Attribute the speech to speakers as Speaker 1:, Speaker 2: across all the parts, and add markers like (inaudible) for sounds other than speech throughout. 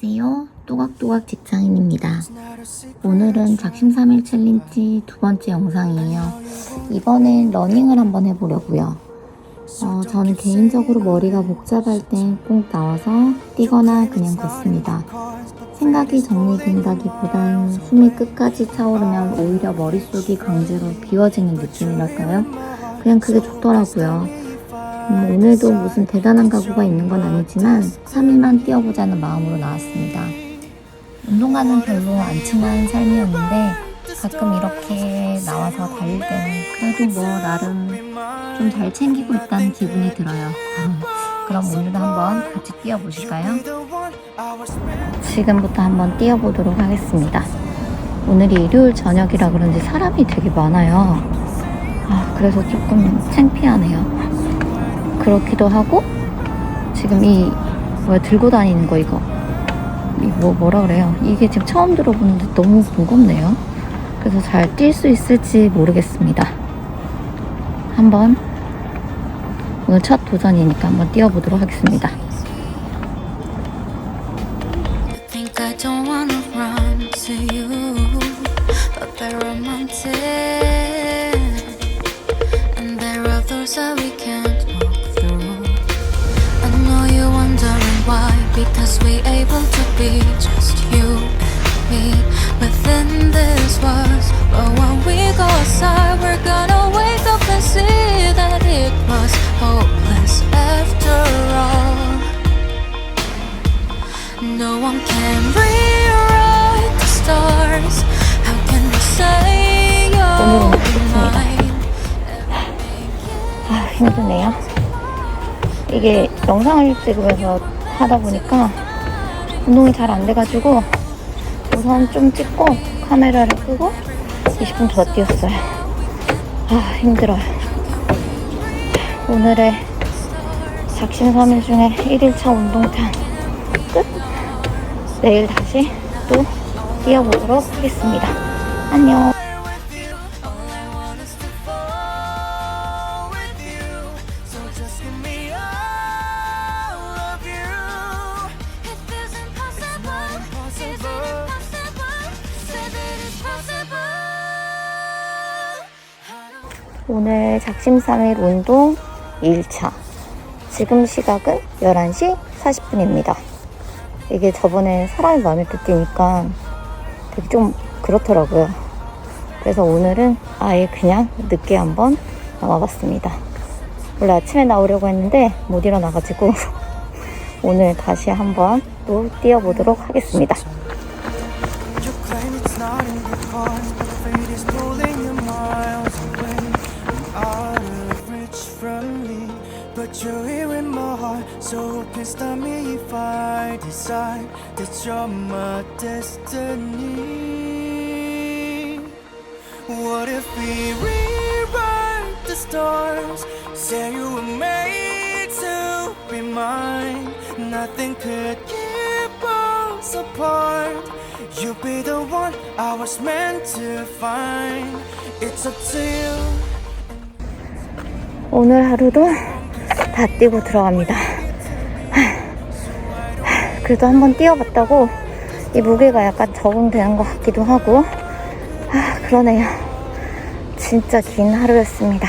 Speaker 1: 안녕하세요. 또각또각 직장인입니다. 오늘은 작심 3일 챌린지 두 번째 영상이에요. 이번엔 러닝을 한번 해보려고요. 어, 저는 개인적으로 머리가 복잡할 땐 꼭 나와서 뛰거나 그냥 걷습니다. 생각이 정리된다기보단 숨이 끝까지 차오르면 오히려 머릿속이 강제로 비워지는 느낌이랄까요? 그냥 그게 좋더라고요. 음, 오늘도 무슨 대단한 각오가 있는 건 아니지만 3일만 뛰어보자는 마음으로 나왔습니다. 운동과는 별로 안 친한 삶이었는데 가끔 이렇게 나와서 달릴 때는 그래도 뭐 나름 좀 잘 챙기고 있다는 기분이 들어요. (laughs) 그럼 오늘도 한번 같이 뛰어보실까요? 지금부터 한번 뛰어보도록 하겠습니다. 오늘이 일요일 저녁이라 그런지 사람이 되게 많아요. 아, 그래서 조금 창피하네요. 그렇기도 하고 지금 이 뭐야 들고 다니는 거 이거. 이뭐 뭐라 그래요? 이게 지금 처음 들어보는데 너무 무겁네요. 그래서 잘 뛸 수 있을지 모르겠습니다. 한번 오늘 첫 도전이니까 한번 뛰어보도록 하겠습니다.
Speaker 2: I don't wanna run to you, why, because we able to be just you and me within this walls. But when we go outside, we're gonna wake up and see that it was hopeless after all. No one can rewrite the stars. How can we say you're mine?
Speaker 1: 아 힘드네요 이게 영상을 찍으면서 하다 보니까 운동이 잘 안 돼가지고 우선 좀 찍고 카메라를 끄고 20분 더 뛰었어요. 아 힘들어요. 오늘의 작심삼일 중에 1일차 운동장 끝. 내일 다시 또 뛰어보도록 하겠습니다. 안녕 오늘 작심삼일 운동 1차. 지금 시각은 11시 40분입니다. 이게 저번에 많을 때 뛰니까 되게 좀 그렇더라고요. 그래서 오늘은 아예 그냥 늦게 한번 나와봤습니다. 원래 아침에 나오려고 했는데 못 일어나가지고 (laughs) 오늘 다시 한번 또 뛰어보도록 하겠습니다.
Speaker 3: But you're here in my heart, so who can stop me if I decide that you're my destiny? What if we rewrite the stars? Say you were made to be mine. Nothing could keep us apart. You'll be the one I was meant to find. It's up to you.
Speaker 1: 오늘 하루도 다 뛰고 들어갑니다. 그래도 한번 뛰어봤다고 이 무게가 약간 적응되는 것 같기도 하고, 아, 그러네요. 진짜 긴 하루였습니다.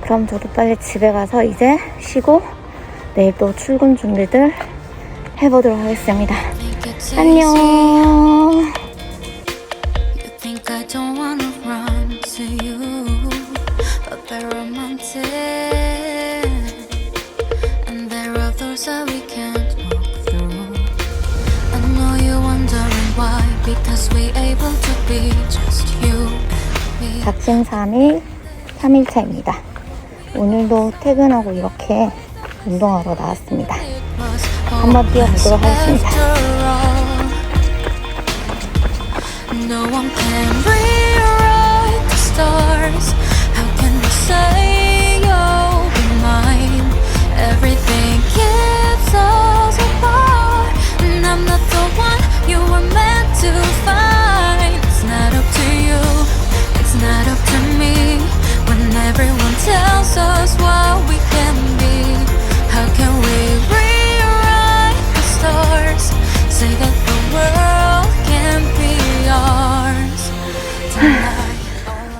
Speaker 1: 그럼 저도 빨리 집에 가서 이제 쉬고 내일 또 출근 준비들 해보도록 하겠습니다. 안녕.
Speaker 2: Doors that we can't walk through. I know you're wondering why, because we able to be just you and me.
Speaker 1: 작심 3일 3일차입니다. 오늘도 퇴근하고 이렇게 운동하러 나왔습니다. 한번 뛰어보도록 하겠습니다.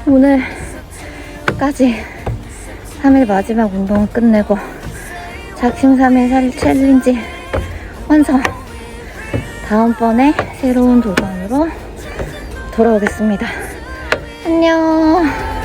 Speaker 1: 오늘까지 3일 마지막 운동을 끝내고 작심 3일 살 챌린지 완성! 다음번에 새로운 도전으로 돌아오겠습니다. 안녕!